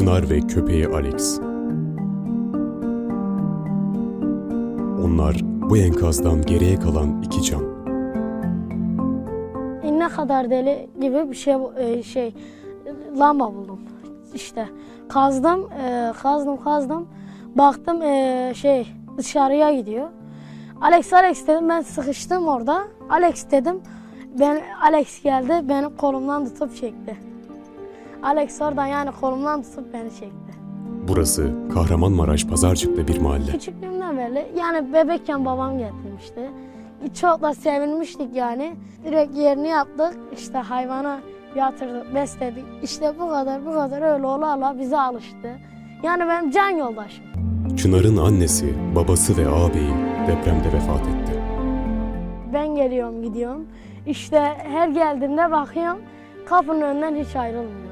Çınar ve köpeği Alex. Onlar bu enkazdan geriye kalan iki can. Ne kadar deli gibi bir şey e, şey lamba buldum. İşte kazdım, e, kazdım, kazdım. Baktım e, şey dışarıya gidiyor. Alex Alex dedim ben sıkıştım orada. Alex dedim. Ben Alex geldi beni kolumdan tutup çekti. Alex oradan yani kolumdan tutup beni çekti. Burası Kahramanmaraş Pazarcık'ta bir mahalle. Küçüklüğümden beri yani bebekken babam getirmişti. Çok da sevinmiştik yani. Direkt yerini yaptık. İşte hayvana yatırdık, besledik. İşte bu kadar bu kadar öyle ola ola bize alıştı. Yani benim can yoldaşım. Çınar'ın annesi, babası ve ağabeyi depremde vefat etti. Ben geliyorum gidiyorum. İşte her geldiğimde bakıyorum kapının önünden hiç ayrılmıyor.